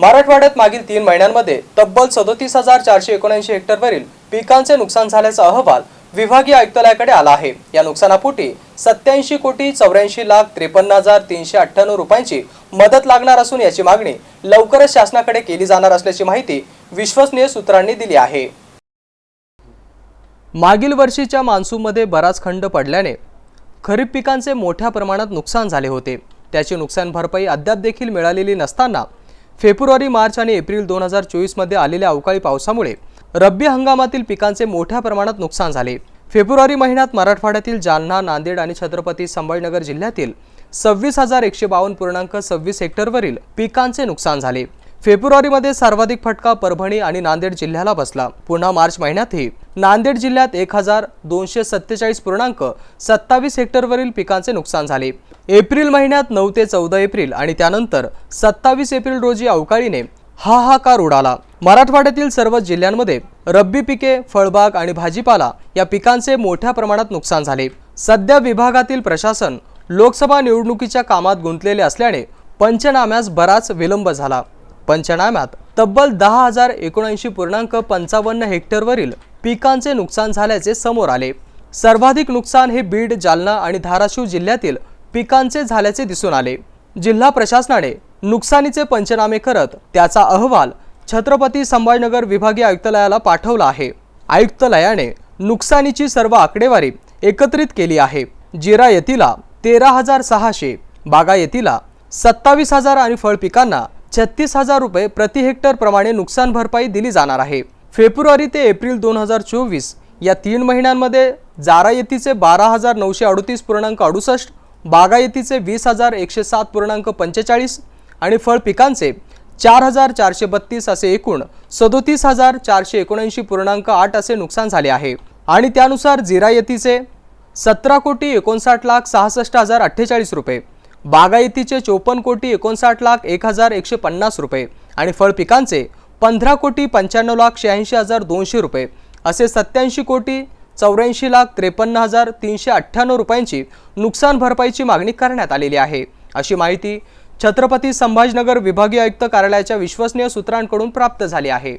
मराठवाड्यात मागील तीन महिन्यांमध्ये तब्बल सदोतीस हजार चारशे एकोणऐंशी हेक्टरवरील पिकांचे नुकसान झाल्याचा अहवाल विभागीय आयुक्तालयाकडे आला आहे. या नुकसानापोटी सत्याऐंशी कोटी चौऱ्याऐंशी लाख त्रेपन्न हजार तीनशे अठ्ठ्याण्णव रुपयांची मदत लागणार असून याची मागणी लवकरच शासनाकडे केली जाणार असल्याची माहिती विश्वसनीय सूत्रांनी दिली आहे. मागील वर्षीच्या मान्सूनमध्ये बराच खंड पडल्याने खरीप पिकांचे मोठ्या प्रमाणात नुकसान झाले होते. त्याची नुकसान भरपाई अद्याप देखील मिळालेली नसताना फेब्रुवारी मार्च आणि एप्रिल दोन हजार चोवीसमध्ये आलेल्या अवकाळी पावसामुळे रब्बी हंगामातील पिकांचे मोठ्या प्रमाणात नुकसान झाले. फेब्रुवारी महिन्यात मराठवाड्यातील जालना नांदेड आणि छत्रपती संभाजीनगर जिल्ह्यातील सव्वीस हजार एकशे बावन्न पूर्णांक सव्वीस हेक्टरवरील पिकांचे नुकसान झाले. फेब्रुवारीमध्ये सर्वाधिक फटका परभणी आणि नांदेड जिल्ह्याला बसला. पुन्हा मार्च महिन्यातही नांदेड जिल्ह्यात एक हजार दोनशे सत्तेचाळीस पूर्णांक सत्तावीस हेक्टरवरील पिकांचे नुकसान झाले. एप्रिल महिन्यात नऊ ते चौदा एप्रिल आणि त्यानंतर सत्तावीस एप्रिल रोजी अवकाळीने हाहाकार उडाला. मराठवाड्यातील सर्व जिल्ह्यांमध्ये रब्बी पिके फळबाग आणि भाजीपाला या पिकांचे मोठ्या प्रमाणात नुकसान झाले. सध्या विभागातील प्रशासन लोकसभा निवडणुकीच्या कामात गुंतलेले असल्याने पंचनाम्यास बराच विलंब झाला. पंचनाम्यात तब्बल दहा हजार एकोणऐंशी पूर्णांक पंचावन्न हेक्टरवरील पिकांचे नुकसान झाल्याचे समोर आले. सर्वाधिक नुकसान हे बीड जालना आणि धाराशिव जिल्ह्यातील पिकांचे झाल्याचे दिसून आले. जिल्हा प्रशासनाने नुकसानीचे पंचनामे करत त्याचा अहवाल छत्रपती संभाजीनगर विभागीय आयुक्तालयाला पाठवला आहे. आयुक्तालयाने नुकसानीची सर्व आकडेवारी एकत्रित केली आहे. जिरा येथीला तेरा हजार सहाशे बागायतीला सत्तावीस हजार आणि फळ पिकांना छत्तीस हजार रुपये प्रति हेक्टर प्रमाणे नुकसान भरपाई दिली जाणार आहे. फेब्रुवारी ते एप्रिल दोन हजार चोवीस या तीन महिन्यांमध्ये जारायतीचे बारा हजार नऊशे अडतीस पूर्णांक अडुसष्ट बागायतीचे वीस हजार एकशे सात पूर्णांक पंचेचाळीस आणि फळ पिकांचे चार हजार चारशे बत्तीस असे एकूण सदोतीस हजार चारशे एकोणऐंशी पूर्णांक आठ असे नुकसान झाले आहे. आणि त्यानुसार जिरायतीचे सतरा कोटी एकोणसाठ लाख सहासष्ट हजार अठ्ठेचाळीस रुपये बागायतीचे चोपन्न कोटी एकोणसाठ लाख एक हजार एकशे पन्नास रुपये आणि फळ पिकांचे पंधरा कोटी पंच्याण्णव लाख शहाऐंशी हजार दोनशे रुपये असे सत्याऐंशी कोटी चौऱ्याऐंशी लाख त्रेपन्न हजार तीनशे अठ्ठ्याण्णव रुपयांची नुकसान भरपाईची मागणी करण्यात आलेली आहे. अशी माहिती छत्रपती संभाजीनगर विभागीय आयुक्त कार्यालयाच्या विश्वसनीय सूत्रांकडून प्राप्त झाली आहे.